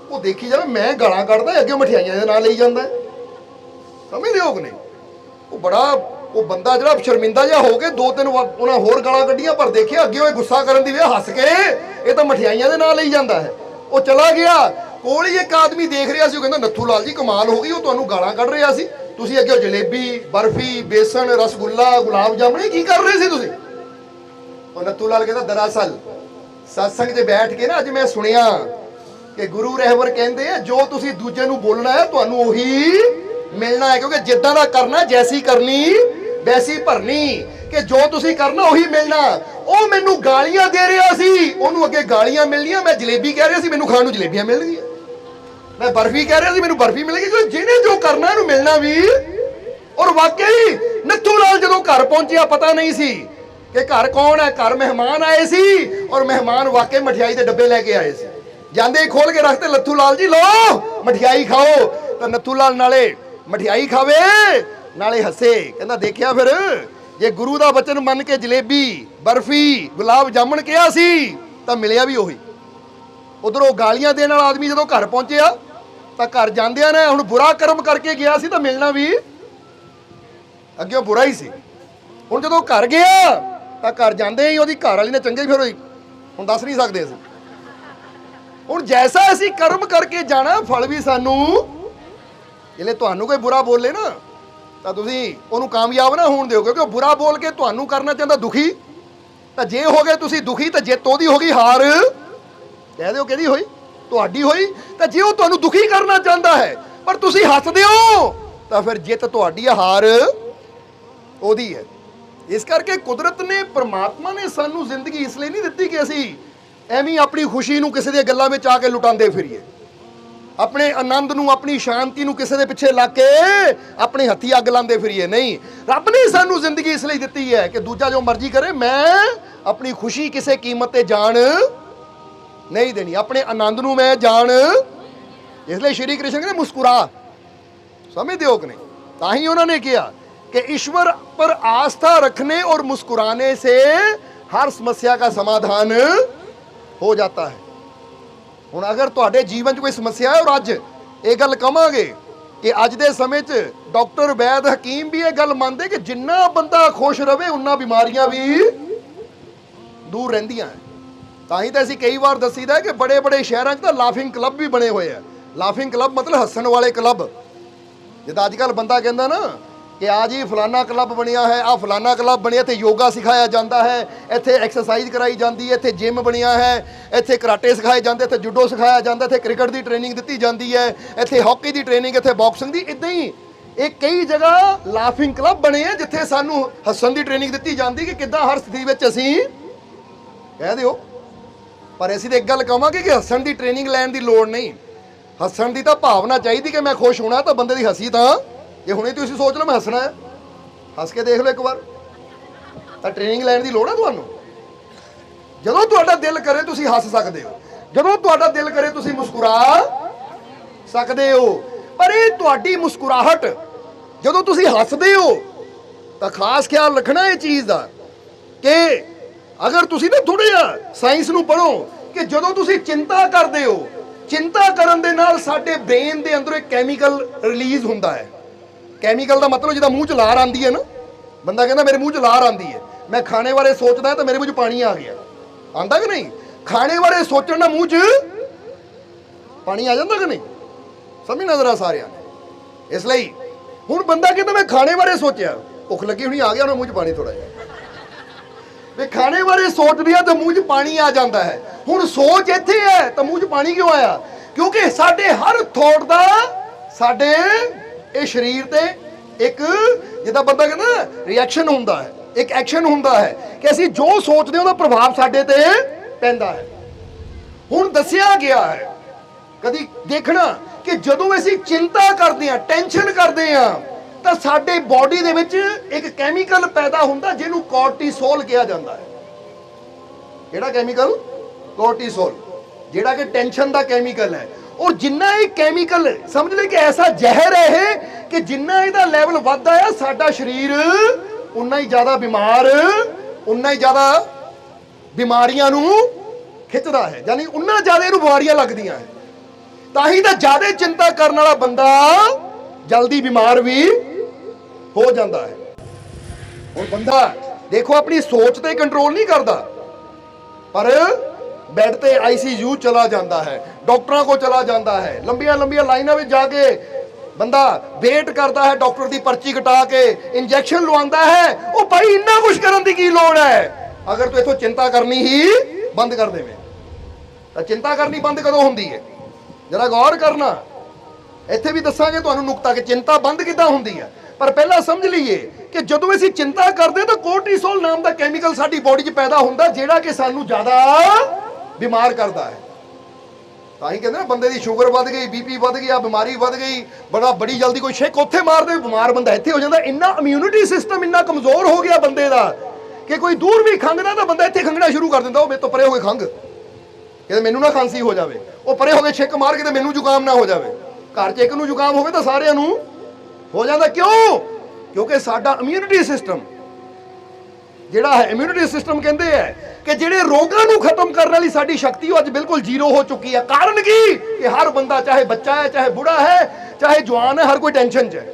ਉਹ ਦੇਖੀ ਜਾਵੇ, ਮੈਂ ਗਾਲਾਂ ਕੱਢਦਾ ਅੱਗੇ ਮਠਿਆਈਆਂ ਦੇ ਨਾਲ ਲਈ ਜਾਂਦਾ। ਸਮਝਦੇ ਹੋ ਕਿ ਨਹੀਂ? ਉਹ ਬੜਾ ਉਹ ਬੰਦਾ ਜਿਹੜਾ ਸ਼ਰਮਿੰਦਾ ਜਿਹਾ ਹੋ ਕੇ ਦੋ ਤਿੰਨ ਉਹਨਾਂ ਹੋਰ ਗਾਲਾਂ ਕੱਢੀਆਂ, ਪਰ ਦੇਖਿਆ ਅੱਗੇ ਉਹ ਗੁੱਸਾ ਕਰਨ ਦੀ ਵੇ ਹੱਸ ਕੇ ਇਹ ਤਾਂ ਮਠਿਆਈਆਂ ਦੇ ਨਾਲ ਲਈ ਜਾਂਦਾ ਹੈ। ਉਹ ਚਲਾ ਗਿਆ। ਕੋਲ ਹੀ ਇੱਕ ਆਦਮੀ ਦੇਖ ਰਿਹਾ ਸੀ, ਉਹ ਕਹਿੰਦਾ, ਨੱਥੂ ਲਾਲ ਜੀ, ਕਮਾਲ ਹੋ ਗਈ, ਉਹ ਤੁਹਾਨੂੰ ਗਾਲਾਂ ਕੱਢ ਰਿਹਾ ਸੀ। ਤੁਸੀਂ ਅੱਗੇ ਜਲੇਬੀ, ਬਰਫੀ, ਬੇਸਣ, ਰਸਗੁੱਲਾ, ਗੁਲਾਬ ਜਾਮਣ ਕੀ ਕਰ ਰਹੇ ਸੀ ਤੁਸੀਂ? ਉਹ ਨੱਥੂ ਲਾਲ ਕਹਿੰਦਾ, ਦਰਅਸਲ, ਸਤਸੰਗ 'ਚ ਬੈਠ ਕੇ ਨਾ ਅੱਜ ਮੈਂ ਸੁਣਿਆ ਕਿ ਗੁਰੂ ਰਹਿਬਰ ਕਹਿੰਦੇ ਆ, ਜੋ ਤੁਸੀਂ ਦੂਜੇ ਨੂੰ ਬੋਲਣਾ ਹੈ, ਤੁਹਾਨੂੰ ਉਹੀ ਮਿਲਣਾ ਹੈ, ਕਿਉਂਕਿ ਜਿੱਦਾਂ ਦਾ ਕਰਨਾ, ਜੈਸੀ ਕਰਨੀ ਵੈਸੀ ਭਰਨੀ ਕਿ ਜੋ ਤੁਸੀਂ ਕਰਨਾ ਉਹੀ ਮਿਲਣਾ। ਉਹ ਮੈਨੂੰ ਗਾਲੀਆਂ ਦੇ ਰਿਹਾ ਸੀ। ਉਹਨੂੰ ਅੱਗੇ ਗਾਲੀਆਂ ਮਿਲਣੀਆਂ। ਮੈਂ ਜਲੇਬੀ ਕਹਿ ਰਿਹਾ ਸੀ, ਮੈਨੂੰ ਖਾਣ ਨੂੰ ਜਲੇਬੀਆਂ ਮਿਲਣਗੀਆਂ ਮੈਂ ਬਰਫੀ ਕਹਿ ਰਿਹਾ ਸੀ, ਮੈਨੂੰ ਬਰਫੀ ਮਿਲੇਗੀ ਕਿਉਂਕਿ ਜਿਹਨੇ ਜੋ ਕਰਨਾ, ਇਹਨੂੰ ਮਿਲਣਾ ਵੀ। ਔਰ ਵਾਕਈ, ਨੱਥੂ ਲਾਲ ਜਦੋਂ ਘਰ ਪਹੁੰਚਿਆ, ਪਤਾ ਨਹੀਂ ਸੀ ਕਿ ਘਰ ਕੌਣ ਹੈ। ਘਰ ਮਹਿਮਾਨ ਆਏ ਸੀ ਔਰ ਮਹਿਮਾਨ ਵਾਕਈ ਮਠਿਆਈ ਦੇ ਡੱਬੇ ਲੈ ਕੇ ਆਏ ਸੀ। ਜਾਂਦੇ ਖੋਲ ਕੇ ਰੱਖਤੇ ਲੱਥੂ ਲਾਲ ਜੀ ਲੋ ਮਠਿਆਈ ਖਾਓ। ਤਾਂ ਨੱਥੂ ਲਾਲ ਨਾਲੇ ਮਠਿਆਈ ਖਾਵੇ। ਨਾਲੇ ਹੱਸੇ, ਕਹਿੰਦਾ ਦੇਖਿਆ ਫਿਰ, ਜੇ ਗੁਰੂ ਦਾ ਬਚਨ ਮੰਨ ਕੇ ਜਲੇਬੀ, ਬਰਫੀ, ਗੁਲਾਬ ਜਾਮਣ ਕਿਹਾ ਸੀ, ਤਾਂ ਮਿਲਿਆ ਵੀ ਉਹੀ। ਉਧਰੋਂ ਗਾਲੀਆਂ ਦੇਣ ਵਾਲਾ ਆਦਮੀ ਜਦੋਂ ਘਰ ਪਹੁੰਚਿਆ, ਤਾਂ ਘਰ ਜਾਂਦਿਆਂ ਨੇ ਹੁਣ ਬੁਰਾ ਕਰਮ ਕਰਕੇ ਗਿਆ ਸੀ ਤਾਂ ਮਿਲਣਾ ਵੀ ਅੱਗੇ ਉਹ ਬੁਰਾ ਹੀ ਸੀ। ਹੁਣ ਜਦੋਂ ਘਰ ਗਿਆ, ਤਾਂ ਘਰ ਜਾਂਦੇ ਹੀ ਉਹਦੀ ਘਰ ਵਾਲੀ ਨੇ ਚੰਗੇ ਫਿਰ ਹੋਈ ਹੁਣ ਦੱਸ ਨਹੀਂ ਸਕਦੇ ਅਸੀਂ। ਹੁਣ ਜੈਸਾ ਅਸੀਂ ਕਰਮ ਕਰਕੇ ਜਾਣਾ, ਫਲ ਵੀ ਸਾਨੂੰ ਜਿਹੜੇ ਤੁਹਾਨੂੰ ਕੋਈ ਬੁਰਾ ਬੋਲੇ ਨਾ। ਤਾਂ ਤੁਸੀਂ ਉਹਨੂੰ ਕਾਮਯਾਬ ਨਾ ਹੋਣ ਦਿਓ, ਕਿਉਂਕਿ ਉਹ ਬੁਰਾ ਬੋਲ ਕੇ ਤੁਹਾਨੂੰ ਕਰਨਾ ਚਾਹੁੰਦਾ ਦੁਖੀ। ਤਾਂ ਜੇ ਹੋ ਗਏ ਤੁਸੀਂ ਦੁਖੀ, ਤਾਂ ਜਿੱਤ ਉਹਦੀ ਹੋ ਗਈ ਹਾਰ। ਕਹਿ ਦਿਓ ਕਿਹਦੀ ਹੋਈ? ਤੁਹਾਡੀ ਹੋਈ। ਤਾਂ ਜੇ ਉਹ ਤੁਹਾਨੂੰ ਦੁਖੀ ਕਰਨਾ ਚਾਹੁੰਦਾ ਹੈ, ਪਰ ਤੁਸੀਂ ਹੱਸਦੇ ਹੋ, ਤਾਂ ਫਿਰ ਜਿੱਤ ਤੁਹਾਡੀ ਹੈ ਹਾਰ ਉਹਦੀ ਹੈ। ਇਸ ਕਰਕੇ ਕੁਦਰਤ ਨੇ, ਪ੍ਰਮਾਤਮਾ ਨੇ ਸਾਨੂੰ ਜ਼ਿੰਦਗੀ ਇਸ ਲਈ ਨਹੀਂ ਦਿੱਤੀ ਕਿ ਅਸੀਂ ਐਵੇਂ ਆਪਣੀ ਖੁਸ਼ੀ ਨੂੰ ਕਿਸੇ ਦੀਆਂ ਗੱਲਾਂ ਵਿੱਚ ਆ ਕੇ ਲੁਟਾਉਂਦੇ ਫਿਰੀਏ। ਆਪਣੇ ਆਨੰਦ ਨੂੰ ਆਪਣੀ ਸ਼ਾਂਤੀ ਨੂੰ ਕਿਸੇ ਦੇ ਪਿੱਛੇ ਲਾ ਕੇ ਆਪਣੇ ਹੱਥੀ ਅੱਗ ਲਾਉਂਦੇ ਫਿਰੀਏ ਨਹੀਂ ਰੱਬ ਨੇ ਸਾਨੂੰ ਜ਼ਿੰਦਗੀ ਇਸ ਲਈ ਦਿੱਤੀ ਹੈ ਕਿ ਦੂਜਾ ਜੋ ਮਰਜ਼ੀ ਕਰੇ ਮੈਂ ਆਪਣੀ ਖੁਸ਼ੀ ਕਿਸੇ ਕੀਮਤ ਤੇ ਜਾਣ ਨਹੀਂ ਦੇਣੀ ਆਪਣੇ ਆਨੰਦ ਨੂੰ ਮੈਂ ਜਾਣ ਇਸ ਲਈ ਸ਼੍ਰੀ ਕ੍ਰਿਸ਼ਨ ਕਹਿੰਦੇ ਮੁਸਕਰਾ ਸਮਝਦੇ ਹੋ ਕਿ ਨਹੀਂ ਤਾਂ ਹੀ ਉਹਨਾਂ ਨੇ ਕਿਹਾ कि ईश्वर पर आस्था रखने और मुस्कुराने से हर समस्या का समाधान ਹੋ ਜਾਂਦਾ ਹੈ ਹੁਣ ਅਗਰ ਤੁਹਾਡੇ ਜੀਵਨ 'ਚ ਕੋਈ ਸਮੱਸਿਆ ਹੈ ਔਰ ਅੱਜ ਇਹ ਗੱਲ ਕਵਾਂਗੇ ਕਿ ਅੱਜ ਦੇ ਸਮੇਂ 'ਚ ਡਾਕਟਰ ਵੈਦ ਹਕੀਮ ਵੀ ਇਹ ਗੱਲ ਮੰਨਦੇ ਕਿ ਜਿੰਨਾ ਬੰਦਾ ਖੁਸ਼ ਰਵੇ, ਉਨਾ ਬਿਮਾਰੀਆਂ ਵੀ ਦੂਰ ਰਹਿੰਦੀਆਂ ਤਾਂ ਹੀ ਤਾਂ ਅਸੀਂ ਕਈ ਵਾਰ ਦੱਸੀਦਾ ਹੈ ਕਿ ਬੜੇ ਬੜੇ ਸ਼ਹਿਰਾਂ 'ਚ ਤਾਂ ਲਾਫਿੰਗ ਕਲੱਬ ਵੀ ਬਣੇ ਹੋਏ ਆ। ਲਾਫਿੰਗ ਕਲੱਬ ਮਤਲਬ ਹੱਸਣ ਵਾਲੇ ਕਲੱਬ ਜਿੱਦਾਂ ਅੱਜ ਕੱਲ ਬੰਦਾ ਕਹਿੰਦਾ ਨਾ ਕਿ ਆ ਜੀ ਫਲਾਨਾ ਕਲੱਬ ਬਣਿਆ ਹੈ ਆ ਫਲਾਨਾ ਕਲੱਬ ਬਣਿਆ, ਇੱਥੇ ਯੋਗਾ ਸਿਖਾਇਆ ਜਾਂਦਾ ਹੈ, ਇੱਥੇ ਐਕਸਰਸਾਈਜ਼ ਕਰਾਈ ਜਾਂਦੀ ਹੈ, ਇੱਥੇ ਜਿਮ ਬਣਿਆ ਹੈ, ਇੱਥੇ ਕਰਾਟੇ ਸਿਖਾਏ ਜਾਂਦੇ, ਇੱਥੇ ਜੁਡੋ ਸਿਖਾਇਆ ਜਾਂਦਾ, ਇੱਥੇ ਕ੍ਰਿਕਟ ਦੀ ਟ੍ਰੇਨਿੰਗ ਦਿੱਤੀ ਜਾਂਦੀ ਹੈ, ਇੱਥੇ ਹਾਕੀ ਦੀ ਟ੍ਰੇਨਿੰਗ ਇੱਥੇ ਬਾਕਸਿੰਗ ਦੀ ਇਦਾਂ ਹੀ ਇਹ ਕਈ ਜਗ੍ਹਾ ਲਾਫਿੰਗ ਕਲੱਬ ਬਣੇ ਆ ਜਿੱਥੇ ਸਾਨੂੰ ਹੱਸਣ ਦੀ ਟ੍ਰੇਨਿੰਗ ਦਿੱਤੀ ਜਾਂਦੀ ਕਿ ਕਿੱਦਾਂ ਹਰ ਸਥਿਤੀ ਵਿੱਚ ਅਸੀਂ ਕਹਿ ਦਿਓ। ਪਰ ਅਸੀਂ ਤਾਂ ਇੱਕ ਗੱਲ ਕਹਾਂਗੇ ਕਿ ਹੱਸਣ ਦੀ ਟ੍ਰੇਨਿੰਗ ਲੈਣ ਦੀ ਲੋੜ ਨਹੀਂ। ਹੱਸਣ ਦੀ ਤਾਂ ਭਾਵਨਾ ਚਾਹੀਦੀ ਕਿ ਮੈਂ ਖੁਸ਼ ਹੋਣਾ ਤਾਂ ਬੰਦੇ ਦੀ ਹੱਸੀ ਤਾਂ ਜੇ ਹੁਣੇ ਤੁਸੀਂ ਸੋਚ ਲਓ ਮੈਂ ਹੱਸਣਾ ਹੈ, ਹੱਸ ਕੇ ਦੇਖ ਲਓ ਇੱਕ ਵਾਰ। ਤਾਂ ਟ੍ਰੇਨਿੰਗ ਲੈਣ ਦੀ ਲੋੜ ਹੈ ਤੁਹਾਨੂੰ? ਜਦੋਂ ਤੁਹਾਡਾ ਦਿਲ ਕਰੇ ਤੁਸੀਂ ਹੱਸ ਸਕਦੇ ਹੋ। ਜਦੋਂ ਤੁਹਾਡਾ ਦਿਲ ਕਰੇ ਤੁਸੀਂ ਮੁਸਕਰਾ ਸਕਦੇ ਹੋ। ਪਰ ਇਹ ਤੁਹਾਡੀ ਮੁਸਕਰਾਹਟ, ਜਦੋਂ ਤੁਸੀਂ ਹੱਸਦੇ ਹੋ, ਤਾਂ ਖਾਸ ਖਿਆਲ ਰੱਖਣਾ ਇਹ ਚੀਜ਼ ਦਾ ਕਿ ਅਗਰ ਤੁਸੀਂ ਨਾ ਥੋੜਾ ਜਿਹਾ ਸਾਇੰਸ ਨੂੰ ਪੜੋ ਕਿ ਜਦੋਂ ਤੁਸੀਂ ਚਿੰਤਾ ਕਰਦੇ ਹੋ, ਚਿੰਤਾ ਕਰਨ ਦੇ ਨਾਲ ਸਾਡੇ ਬ੍ਰੇਨ ਦੇ ਅੰਦਰੋਂ ਇੱਕ ਕੈਮੀਕਲ ਰਿਲੀਜ਼ ਹੁੰਦਾ ਹੈ। ਕੈਮੀਕਲ ਦਾ ਮਤਲਬ ਜਿਹਦਾ ਮੂੰਹ ਚ ਲਾਰ ਆਂਦੀ ਹੈ ਨਾ, ਬੰਦਾ ਕਹਿੰਦਾ ਮੇਰੇ ਮੂੰਹ 'ਚ ਲਾਰ ਆਂਦੀ ਹੈ। ਮੈਂ ਖਾਣੇ ਬਾਰੇ ਸੋਚਦਾ ਤਾਂ ਮੇਰੇ ਮੂੰਹ 'ਚ ਪਾਣੀ ਆ ਗਿਆ। ਆਂਦਾ ਕਿ ਨਹੀਂ? ਖਾਣੇ ਬਾਰੇ ਸੋਚਣ ਨਾਲ ਮੂੰਹ 'ਚ ਪਾਣੀ ਆ ਜਾਂਦਾ ਕਿ ਨਹੀਂ? ਸਮਝ ਨਜ਼ਰ ਆ ਸਾਰਿਆਂ ਨੇ। ਇਸ ਲਈ ਹੁਣ ਬੰਦਾ ਕਹਿੰਦਾ ਮੈਂ ਖਾਣੇ ਬਾਰੇ ਸੋਚਿਆ, ਭੁੱਖ ਲੱਗੀ ਹੁਣੀ ਆ ਗਿਆ, ਉਹਨਾਂ ਮੂੰਹ 'ਚ ਪਾਣੀ ਥੋੜਾ ਜਿਹਾ। ਵੀ ਖਾਣੇ ਬਾਰੇ ਸੋਚਦੇ ਆ ਤਾਂ ਮੂੰਹ 'ਚ ਪਾਣੀ ਆ ਜਾਂਦਾ ਹੈ। ਹੁਣ ਸੋਚ ਇੱਥੇ ਹੈ ਤਾਂ ਮੂੰਹ 'ਚ ਪਾਣੀ ਕਿਉਂ ਆਇਆ? ਕਿਉਂਕਿ ਸਾਡੇ ਹਰ ਥੋਟ ਦਾ ਸਾਡੇ ਇਹ ਸਰੀਰ ਤੇ ਇੱਕ ਜਿੱਦਾਂ ਬੰਦਾ ਕਹਿੰਦਾ ਰਿਐਕਸ਼ਨ ਹੁੰਦਾ ਹੈ, ਇੱਕ ਐਕਸ਼ਨ ਹੁੰਦਾ ਹੈ ਕਿ ਅਸੀਂ ਜੋ ਸੋਚਦੇ ਹਾਂ ਉਹਦਾ ਪ੍ਰਭਾਵ ਸਾਡੇ ਤੇ ਪੈਂਦਾ ਹੈ। ਹੁਣ ਦੱਸਿਆ ਗਿਆ ਹੈ, ਕਦੀ ਦੇਖਣਾ ਕਿ ਜਦੋਂ ਅਸੀਂ ਚਿੰਤਾ ਕਰਦੇ ਹਾਂ ਟੈਨਸ਼ਨ ਕਰਦੇ ਹਾਂ, ਤਾਂ ਸਾਡੇ ਬਾਡੀ ਦੇ ਵਿੱਚ ਇੱਕ ਕੈਮੀਕਲ ਪੈਦਾ ਹੁੰਦਾ ਜਿਹਨੂੰ ਕੋਰਟੀਸੋਲ ਕਿਹਾ ਜਾਂਦਾ ਹੈ। ਕਿਹੜਾ ਕੈਮੀਕਲ ਕੋਰਟੀਸੋਲ ਜਿਹੜਾ ਕਿ ਟੈਨਸ਼ਨ ਦਾ ਕੈਮੀਕਲ ਹੈ। ਔਰ ਜਿੰਨਾ ਇਹ ਕੈਮੀਕਲ ਸਮਝ ਲੈ ਕਿ ਐਸਾ ਜ਼ਹਿਰ ਹੈ ਇਹ ਕਿ ਜਿੰਨਾ ਇਹਦਾ ਲੈਵਲ ਵੱਧਦਾ ਹੈ ਸਾਡਾ ਸਰੀਰ ਉਨਾ ਹੀ ਜ਼ਿਆਦਾ ਬਿਮਾਰ, ਉਨਾ ਹੀ ਜ਼ਿਆਦਾ ਬਿਮਾਰੀਆਂ ਨੂੰ ਖਿੱਚਦਾ ਹੈ। ਯਾਨੀ ਉਨਾ ਜ਼ਿਆਦਾ ਇਹਨੂੰ ਬਿਮਾਰੀਆਂ ਲੱਗਦੀਆਂ ਹੈ। ਤਾਂ ਹੀ ਤਾਂ ਜ਼ਿਆਦਾ ਚਿੰਤਾ ਕਰਨ ਵਾਲਾ ਬੰਦਾ ਜਲਦੀ ਬਿਮਾਰ ਵੀ ਹੋ ਜਾਂਦਾ ਹੈ। ਹੁਣ ਬੰਦਾ ਦੇਖੋ, ਆਪਣੀ ਸੋਚ ਤੇ ਕੰਟਰੋਲ ਨਹੀਂ ਕਰਦਾ। ਪਰ ਬੈੱਡ ਤੇ ਆਈਸੀਯੂ ਚਲਾ ਜਾਂਦਾ ਹੈ, ਡਾਕਟਰਾਂ ਕੋ ਚਲਾ ਜਾਂਦਾ ਹੈ। ਲੰਬੀਆਂ ਲੰਬੀਆਂ ਲਾਈਨਾਂ ਵਿੱਚ ਜਾ ਕੇ ਬੰਦਾ ਵੇਟ ਕਰਦਾ ਹੈ, ਡਾਕਟਰ ਦੀ ਪਰਚੀ ਕਟਾ ਕੇ ਇੰਜੈਕਸ਼ਨ ਲਵਾਉਂਦਾ ਹੈ। ਉਹ ਭਾਈ ਇੰਨਾ ਕੁਝ ਕਰਨ ਦੀ ਕੀ ਲੋੜ ਹੈ? ਅਗਰ ਤੂੰ ਇਥੋਂ ਚਿੰਤਾ ਕਰਨੀ ਹੀ ਬੰਦ ਕਰ ਦੇਵੇਂ। ਤਾਂ ਚਿੰਤਾ ਕਰਨੀ ਬੰਦ ਕਦੋਂ ਹੁੰਦੀ ਹੈ? ਜਰਾ ਗੌਰ ਕਰਨਾ। ਇੱਥੇ ਵੀ ਦੱਸਾਂਗੇ ਤੁਹਾਨੂੰ ਨੁਕਤਾ ਕਿ ਚਿੰਤਾ ਬੰਦ ਕਿੱਦਾਂ ਹੁੰਦੀ ਹੈ। ਪਰ ਪਹਿਲਾਂ ਸਮਝ ਲਈਏ ਕਿ ਜਦੋਂ ਅਸੀਂ ਚਿੰਤਾ ਕਰਦੇ ਤਾਂ ਕੋਰਟੀਸੋਲ ਨਾਮ ਦਾ ਕੈਮੀਕਲ ਸਾਡੀ ਬੋਡੀ 'ਚ ਪੈਦਾ ਹੁੰਦਾ, ਜਿਹੜਾ ਕਿ ਸਾਨੂੰ ਜ਼ਿਆਦਾ ਬਿਮਾਰ ਕਰਦਾ ਹੈ। ਤਾਂ ਹੀ ਕਹਿੰਦੇ ਨਾ ਬੰਦੇ ਦੀ ਸ਼ੂਗਰ ਵੱਧ ਗਈ ਬੀਪੀ ਵੱਧ ਗਿਆ, ਬਿਮਾਰੀ ਵੱਧ ਗਈ, ਬੜਾ ਬੜੀ ਜਲਦੀ ਕੋਈ ਛੇਕ ਉੱਥੇ ਮਾਰਦੇ ਬਿਮਾਰ ਬੰਦਾ ਇੱਥੇ ਹੋ ਜਾਂਦਾ। ਇੰਨਾ ਇਮਿਊਨਿਟੀ ਸਿਸਟਮ ਇੰਨਾ ਕਮਜ਼ੋਰ ਹੋ ਗਿਆ ਬੰਦੇ ਦਾ ਕਿ ਕੋਈ ਦੂਰ ਵੀ ਖੰਗਦਾ ਤਾਂ ਬੰਦਾ ਇੱਥੇ ਖੰਗਣਾ ਸ਼ੁਰੂ ਕਰ ਦਿੰਦਾ, ਉਹ ਮੇਰੇ ਤੋਂ ਪਰੇ ਹੋ ਕੇ ਖੰਗ ਕਿਤੇ ਮੈਨੂੰ ਨਾ ਖਾਂਸੀ ਹੋ ਜਾਵੇ। ਉਹ ਪਰੇ ਹੋ ਕੇ ਛਿੱਕ ਮਾਰ ਕੇ ਤੇ ਮੈਨੂੰ ਜ਼ੁਕਾਮ ਨਾ ਹੋ ਜਾਵੇ। ਘਰ 'ਚ ਇੱਕ ਨੂੰ ਜ਼ੁਕਾਮ ਹੋਵੇ ਤਾਂ ਸਾਰਿਆਂ ਨੂੰ ਹੋ ਜਾਂਦਾ। ਕਿਉਂ? ਕਿਉਂਕਿ ਸਾਡਾ ਇਮਿਊਨਿਟੀ ਸਿਸਟਮ ਜਿਹੜਾ ਹੈ ਇਮਿਊਨਿਟੀ ਸਿਸਟਮ ਕਹਿੰਦੇ ਹੈ ਕਿ ਜਿਹੜੇ ਰੋਗਾਂ ਨੂੰ ਖਤਮ ਕਰਨ ਵਾਲੀ ਸਾਡੀ ਸ਼ਕਤੀ ਉਹ ਅੱਜ ਬਿਲਕੁਲ ਜ਼ੀਰੋ ਹੋ ਚੁੱਕੀ ਹੈ ਕਾਰਨ ਕੀ? ਕਿ ਹਰ ਬੰਦਾ ਚਾਹੇ ਬੱਚਾ ਹੈ, ਚਾਹੇ ਬੁੜਾ ਹੈ, ਚਾਹੇ ਜਵਾਨ ਹੈ, ਹਰ ਕੋਈ ਟੈਨਸ਼ਨ 'ਚ ਹੈ।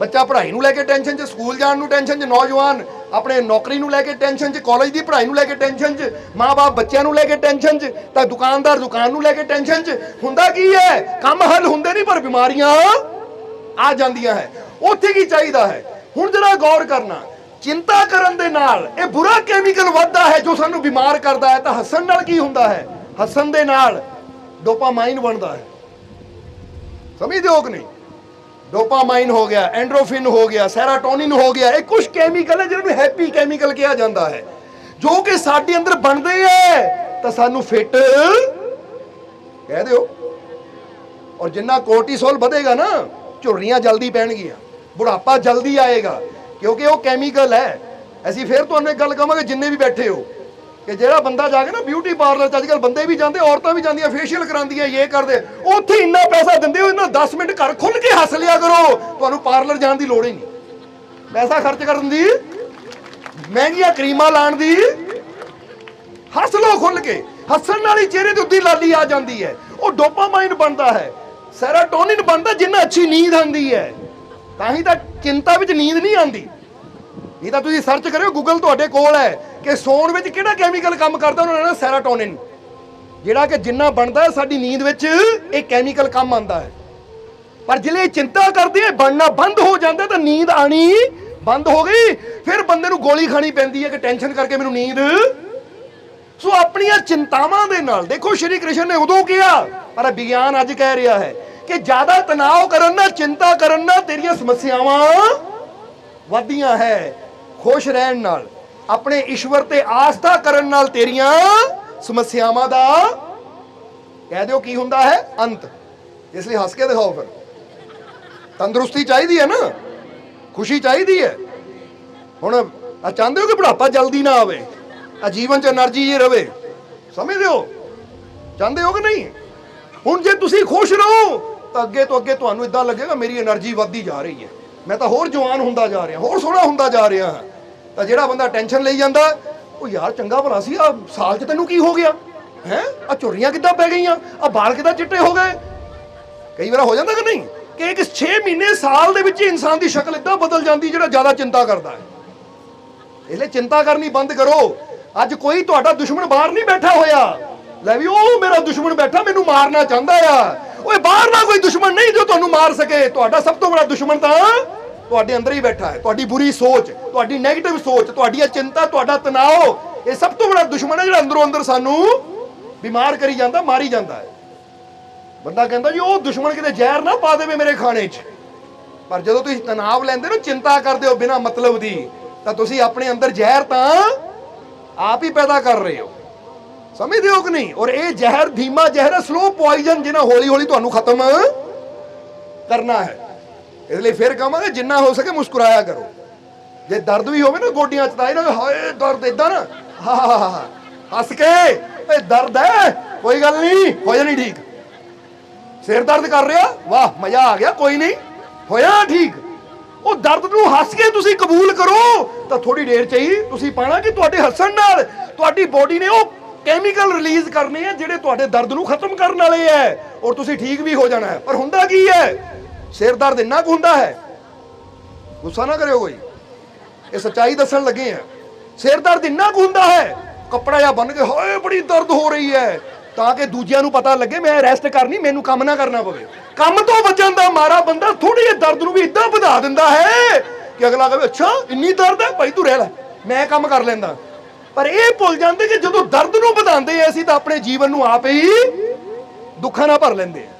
ਬੱਚਾ ਪੜ੍ਹਾਈ ਨੂੰ ਲੈ ਕੇ ਟੈਨਸ਼ਨ 'ਚ, ਸਕੂਲ ਜਾਣ ਨੂੰ ਟੈਨਸ਼ਨ 'ਚ, ਨੌਜਵਾਨ ਆਪਣੇ ਨੌਕਰੀ ਨੂੰ ਲੈ ਕੇ ਟੈਨਸ਼ਨ 'ਚ ਕਾਲਜ ਦੀ ਪੜ੍ਹਾਈ ਨੂੰ ਲੈ ਕੇ ਟੈਨਸ਼ਨ 'ਚ ਮਾਪੇ ਬੱਚਿਆਂ ਨੂੰ ਲੈ ਕੇ ਟੈਨਸ਼ਨ 'ਚ, ਤਾਂ ਦੁਕਾਨਦਾਰ ਦੁਕਾਨ ਨੂੰ ਲੈ ਕੇ ਟੈਨਸ਼ਨ 'ਚ। ਹੁੰਦਾ ਕੀ ਹੈ? ਕੰਮ ਹੱਲ ਹੁੰਦੇ ਨਹੀਂ, ਪਰ ਬਿਮਾਰੀਆਂ ਆ ਜਾਂਦੀਆਂ ਹੈ। ਉੱਥੇ ਕੀ ਚਾਹੀਦਾ ਹੈ? ਹੁਣ ਜਰਾ ਗੌਰ ਕਰਨਾ। ਚਿੰਤਾ ਕਰਨ ਦੇ ਨਾਲ, ਇਹ ਬੁਰਾ ਕੈਮੀਕਲ ਵੱਧਦਾ ਹੈ ਜੋ ਸਾਨੂੰ ਬਿਮਾਰ ਕਰਦਾ ਹੈ, ਤਾਂ ਹੱਸਣ ਨਾਲ ਕੀ ਹੁੰਦਾ ਹੈ? ਹੱਸਣ ਦੇ ਨਾਲ ਡੋਪਾਮਾਈਨ ਬਣਦਾ ਹੈ। ਸਮਝਦੇ ਹੋ ਕਿ ਨਹੀਂ? ਡੋਪਾਮਾਈਨ ਹੋ ਗਿਆ ਐਂਡਰੋਫਿਨ ਹੋ ਗਿਆ ਸੈਰਾਟੋਨਿਨ ਹੋ ਗਿਆ, ਇਹ ਕੁਝ ਕੈਮੀਕਲ ਹੈ ਜਿਹਨਾਂ ਨੂੰ ਹੈਪੀ ਕੈਮੀਕਲ ਕਿਹਾ ਜਾਂਦਾ ਹੈ। ਜੋ ਕਿ ਸਾਡੇ ਅੰਦਰ ਬਣਦੇ ਹੈ, ਤਾਂ ਸਾਨੂੰ ਫਿੱਟ ਕਹਿ ਦਿਓ। ਔਰ ਜਿੰਨਾ ਕੋਰਟੀਸੋਲ ਵਧੇਗਾ ਨਾ, ਝੁਰੜੀਆਂ ਜਲਦੀ ਪੈਣਗੀਆਂ, ਬੁਢਾਪਾ ਜਲਦੀ ਆਏਗਾ। ਕਿਉਂਕਿ ਉਹ ਕੈਮੀਕਲ ਹੈ। ਅਸੀਂ ਫਿਰ ਤੁਹਾਨੂੰ ਇੱਕ ਗੱਲ ਕਹਾਂਗੇ, ਜਿੰਨੇ ਵੀ ਬੈਠੇ ਹੋ, ਕਿ ਜਿਹੜਾ ਬੰਦਾ ਜਾ ਕੇ ਨਾ ਬਿਊਟੀ ਪਾਰਲਰ ਚ ਅੱਜਕੱਲ ਬੰਦੇ ਵੀ ਜਾਂਦੇ, ਔਰਤਾਂ ਵੀ ਜਾਂਦੀਆਂ ਫੇਸ਼ੀਅਲ ਕਰਾਉਂਦੀਆਂ, ਇਹ ਕਰਦੇ। ਉੱਥੇ ਇੰਨਾ ਪੈਸਾ ਦਿੰਦੇ ਹੋ, ਇਹਨਾਂ 10 ਮਿੰਟ ਘਰ ਖੁੱਲ ਕੇ ਹੱਸ ਲਿਆ ਕਰੋ। ਤੁਹਾਨੂੰ ਪਾਰਲਰ ਜਾਣ ਦੀ ਲੋੜ ਹੀ ਨਹੀਂ। ਪੈਸਾ ਖਰਚ ਕਰਨ ਦੀ, ਮਹਿੰਗੀਆਂ ਕਰੀਮਾਂ ਲਾਣ ਦੀ, ਹੱਸ ਲੋ ਖੁੱਲ ਕੇ। ਹੱਸਣ ਨਾਲ ਹੀ ਚਿਹਰੇ ਤੇ ਉੱਦੀ ਲਾਲੀ ਆ ਜਾਂਦੀ ਹੈ। ਉਹ ਡੋਪਾਮਾਈਨ ਬਣਦਾ ਹੈ। ਸੈਰਾਟੋਨਿਨ ਬਣਦਾ, ਜਿੰਨਾ ਅੱਛੀ ਨੀਂਦ ਆਉਂਦੀ ਹੈ। ਤਾਂ ਹੀ ਤਾਂ ਚਿੰਤਾ ਵਿੱਚ ਨੀਂਦ ਨਹੀਂ ਆਉਂਦੀ। ਇਹ ਤਾਂ ਤੁਸੀਂ ਸਰਚ ਕਰਿਓ ਗੂਗਲ ਤੁਹਾਡੇ ਕੋਲ ਹੈ ਕਿ ਸੌਣ ਵਿੱਚ ਕਿਹੜਾ ਕੈਮੀਕਲ ਕੰਮ ਕਰਦਾ, ਉਹਨਾਂ ਨੇ ਸੈਰਾਟੋਨਿਨ ਜਿਹੜਾ ਕਿ ਜਿੰਨਾ ਬਣਦਾ ਸਾਡੀ ਨੀਂਦ ਵਿੱਚ ਇਹ ਕੈਮੀਕਲ ਕੰਮ ਆਉਂਦਾ ਹੈ। ਪਰ ਜਿਹੜੇ ਚਿੰਤਾ ਕਰਦੇ ਆ, ਬਣਨਾ ਬੰਦ ਹੋ ਜਾਂਦਾ, ਤਾਂ ਨੀਂਦ ਆਣੀ ਬੰਦ ਹੋ ਗਈ। ਫਿਰ ਬੰਦੇ ਨੂੰ ਗੋਲੀ ਖਾਣੀ ਪੈਂਦੀ ਹੈ ਕਿ ਟੈਨਸ਼ਨ ਕਰਕੇ ਮੈਨੂੰ ਨੀਂਦ। ਸੋ ਆਪਣੀਆਂ ਚਿੰਤਾਵਾਂ ਦੇ ਨਾਲ, ਦੇਖੋ ਸ਼੍ਰੀ ਕ੍ਰਿਸ਼ਨ ਨੇ ਉਦੋਂ ਕਿਹਾ, ਪਰ ਵਿਗਿਆਨ ਅੱਜ ਕਹਿ ਰਿਹਾ ਹੈ ਕਿ ਜ਼ਿਆਦਾ ਤਣਾਅ ਕਰਨ ਨਾਲ ਚਿੰਤਾ ਕਰਨ ਨਾਲ ਤੇਰੀਆਂ ਸਮੱਸਿਆਵਾਂ ਵਧੀਆਂ ਹੈ। ਖੁਸ਼ ਰਹਿਣ ਨਾਲ, ਆਪਣੇ ਈਸ਼ਵਰ ਤੇ ਆਸਥਾ ਕਰਨ ਨਾਲ ਤੇਰੀਆਂ ਸਮੱਸਿਆਵਾਂ ਦਾ ਕਹਿ ਦਿਓ ਕੀ ਹੁੰਦਾ ਹੈ? ਅੰਤ। ਇਸ ਲਈ ਹੱਸ ਕੇ ਦਿਖਾਓ ਫਿਰ। ਤੰਦਰੁਸਤੀ ਚਾਹੀਦੀ ਹੈ ਨਾ। ਖੁਸ਼ੀ ਚਾਹੀਦੀ ਹੈ। ਹੁਣ ਆ ਚਾਹੁੰਦੇ ਹੋ ਕਿ ਬੁਢਾਪਾ ਜਲਦੀ ਨਾ ਆਵੇ? ਆ ਜੀਵਨ ਚ એનર્ਜੀ ਜੀ ਰਵੇ। ਸਮਝਦੇ ਹੋ? ਚਾਹੁੰਦੇ ਹੋ ਕਿ ਨਹੀਂ? ਹੁਣ ਜੇ ਤੁਸੀਂ ਖੁਸ਼ ਰਹੋ ਅੱਗੇ ਤੋਂ ਅੱਗੇ ਤੁਹਾਨੂੰ ਇਦਾਂ ਲੱਗੇਗਾ ਮੇਰੀ એનર્ਜੀ ਵੱਧਦੀ ਜਾ ਰਹੀ ਹੈ। ਮੈਂ ਤਾਂ ਹੋਰ ਜਵਾਨ ਹੁੰਦਾ ਜਾ ਰਿਹਾ, ਹੋਰ ਸੋਹਣਾ ਹੁੰਦਾ ਜਾ ਰਿਹਾ ਤਾਂ ਜਿਹੜਾ ਬੰਦਾ ਟੈਨਸ਼ਨ ਲਈ ਜਾਂਦਾ, ਉਹ ਯਾਰ ਚੰਗਾ ਭਲਾ ਸੀ ਆ ਸਾਲ ਚ ਤੈਨੂੰ ਕੀ ਹੋ ਗਿਆ? ਹੈ? ਆ ਚੁਰੀਆਂ ਕਿੱਦਾਂ ਪੈ ਗਈਆਂ? ਆ ਬਾਲ ਕਿੱਦਾਂ ਚਿੱਟੇ ਹੋ ਗਏ? ਕਈ ਵਾਰ ਹੋ ਜਾਂਦਾ ਕਿ ਨਹੀਂ? ਕਿ ਇੱਕ 6 ਮਹੀਨੇ ਸਾਲ ਦੇ ਵਿੱਚ ਇਨਸਾਨ ਦੀ ਸ਼ਕਲ ਇਦਾਂ ਬਦਲ ਜਾਂਦੀ ਜਿਹੜਾ ਜ਼ਿਆਦਾ ਚਿੰਤਾ ਕਰਦਾ ਹੈ। ਇਹਲੇ ਚਿੰਤਾ ਕਰਨੀ ਬੰਦ ਕਰੋ। ਅੱਜ ਕੋਈ ਤੁਹਾਡਾ ਦੁਸ਼ਮਣ ਬਾਹਰ ਨਹੀਂ ਬੈਠਾ ਹੋਇਆ। ਲੈ ਵੀ ਉਹ ਮੇਰਾ ਦੁਸ਼ਮਣ ਬੈਠਾ, ਮੈਨੂੰ ਮਾਰਨਾ ਚਾਹੁੰਦਾ ਆ। ਓਏ, ਬਾਹਰ ਨਾ ਕੋਈ ਦੁਸ਼ਮਣ ਨਹੀਂ ਜੋ ਤੁਹਾਨੂੰ ਮਾਰ ਸਕੇ। ਤੁਹਾਡਾ ਸਭ ਤੋਂ ਬੜਾ ਦੁਸ਼ਮਣ ਤਾਂ ਤੁਹਾਡੇ ਅੰਦਰ ਹੀ ਬੈਠਾ ਹੈ। ਤੁਹਾਡੀ ਬੁਰੀ ਸੋਚ, ਤੁਹਾਡੀ 네ਗੇਟਿਵ ਸੋਚ ਤੁਹਾਡੀ ਚਿੰਤਾ, ਤੁਹਾਡਾ ਤਣਾਅ ਇਹ ਸਭ ਤੋਂ ਬੜਾ ਦੁਸ਼ਮਣ ਹੈ ਜਿਹੜਾ ਅੰਦਰੋਂ ਅੰਦਰ ਸਾਨੂੰ ਬਿਮਾਰ ਕਰੀ ਜਾਂਦਾ, ਮਾਰੀ ਜਾਂਦਾ ਹੈ। ਬੰਦਾ ਕਹਿੰਦਾ ਜੀ ਉਹ ਦੁਸ਼ਮਣ ਕਿਤੇ ਜ਼ਹਿਰ ਨਾ ਪਾ ਦੇਵੇ ਮੇਰੇ ਖਾਣੇ 'ਚ। ਪਰ ਜਦੋਂ ਤੁਸੀਂ ਤਣਾਅ ਲੈਂਦੇ ਹੋ, ਚਿੰਤਾ ਕਰਦੇ ਹੋ ਬਿਨਾਂ ਮਤਲਬ ਦੀ, ਤਾਂ ਤੁਸੀਂ ਆਪਣੇ ਅੰਦਰ ਜ਼ਹਿਰ ਤਾਂ ਆਪ ਹੀ ਪੈਦਾ ਕਰ ਰਹੇ ਹੋ। ਸਮਝਦੇ ਹੋ ਕਿ ਨਹੀਂ? ਔਰ ਇਹ ਜ਼ਹਿਰ, ਧੀਮਾ ਜ਼ਹਿਰ ਹੈ ਸਲੋ ਪੋਇਜ਼ਨ ਜਿਹਨਾਂ ਹੌਲੀ ਹੌਲੀ ਤੁਹਾਨੂੰ ਖਤਮ ਕਰਨਾ ਹੈ। ਇਸ ਲਈ ਫਿਰ ਕਹਾਂਗੇ, ਜਿੰਨਾ ਹੋ ਸਕੇ ਮੁਸਕਰਾਇਆ ਕਰੋ। ਜੇ ਦਰਦ ਵੀ ਹੋਵੇ ਨਾ ਗੋਡੀਆਂ 'ਚ ਤਾਂ ਇਹਨਾਂ ਹਾਏ, ਦਰਦ ਇਦਾਂ ਨਾ। ਹਾ ਹਾ ਹਾ। ਹੱਸ ਕੇ, ਇਹ ਦਰਦ ਹੈ, ਕੋਈ ਗੱਲ ਨਹੀਂ ਹੋ ਜਾਣੀ ਠੀਕ। ਸਿਰ ਦਰਦ ਕਰ ਰਿਹਾ, ਵਾਹ, ਮਜ਼ਾ ਆ ਗਿਆ, ਕੋਈ ਨਹੀਂ, ਹੋਇਆ ਠੀਕ। ਉਹ ਦਰਦ ਨੂੰ ਹੱਸ ਕੇ ਤੁਸੀਂ ਕਬੂਲ ਕਰੋ, ਤਾਂ ਥੋੜੀ ਦੇਰ ਚ ਹੀ ਤੁਸੀਂ ਪਾਣਾ ਕਿ ਤੁਹਾਡੇ ਹੱਸਣ ਨਾਲ ਤੁਹਾਡੀ ਬੋਡੀ ਨੇ ਉਹ ਕੈਮੀਕਲ ਰਿਲੀਜ਼ ਕਰਨੇ ਆ ਜਿਹੜੇ ਤੁਹਾਡੇ ਦਰਦ ਨੂੰ ਖਤਮ ਕਰਨ ਵਾਲੇ ਐ ਔਰ ਤੁਸੀਂ ਠੀਕ ਵੀ ਹੋ ਜਾਣਾ ਹੈ। ਪਰ ਹੁੰਦਾ ਕੀ ਹੈ? ਸਿਰ ਦਰਦ ਇੰਨਾ ਕੁ ਹੁੰਦਾ ਹੈ। ਗੁੱਸਾ ਨਾ ਕਰਿਓ ਕੋਈ। ਇਹ ਸੱਚਾਈ ਦੱਸਣ ਲੱਗੇ ਆ। ਸਿਰ ਦਰਦ ਇੰਨਾ ਕੁ ਹੁੰਦਾ ਹੈ। ਕੱਪੜਾ ਜਾਂ ਬੰਨ ਕੇ, ਹਾਏ, ਬੜੀ ਦਰਦ ਹੋ ਰਹੀ ਹੈ। ਤਾਂ ਕਿ ਦੂਜਿਆਂ ਨੂੰ ਪਤਾ ਲੱਗੇ, ਮੈਂ ਰੈਸਟ ਕਰਨੀ, ਮੈਨੂੰ ਕੰਮ ਨਾ ਕਰਨਾ ਪਵੇ। ਕੰਮ ਤੋਂ ਬਚਣ ਦਾ ਮਾਰਾ ਬੰਦਾ ਥੋੜੀ ਜਿਹੀ ਦਰਦ ਨੂੰ ਵੀ ਇਦਾਂ ਵਧਾ ਦਿੰਦਾ ਹੈ ਕਿ ਅਗਲਾ ਕਹੇ, ਅੱਛਾ, ਇੰਨੀ ਦਰਦ ਹੈ, ਭਾਈ ਤੂੰ ਰਹਿ ਲੈ। ਮੈਂ ਕੰਮ ਕਰ ਲੈਂਦਾ। ਪਰ ਇਹ ਭੁੱਲ ਜਾਂਦੇ ਕਿ ਜਦੋਂ ਦਰਦ ਨੂੰ ਵਧਾਉਂਦੇ ਆ ਅਸੀਂ ਤਾਂ ਆਪਣੇ ਜੀਵਨ ਨੂੰ ਆਪ ਹੀ ਦੁੱਖਾਂ ਨਾਲ ਭਰ ਲੈਂਦੇ ਆ।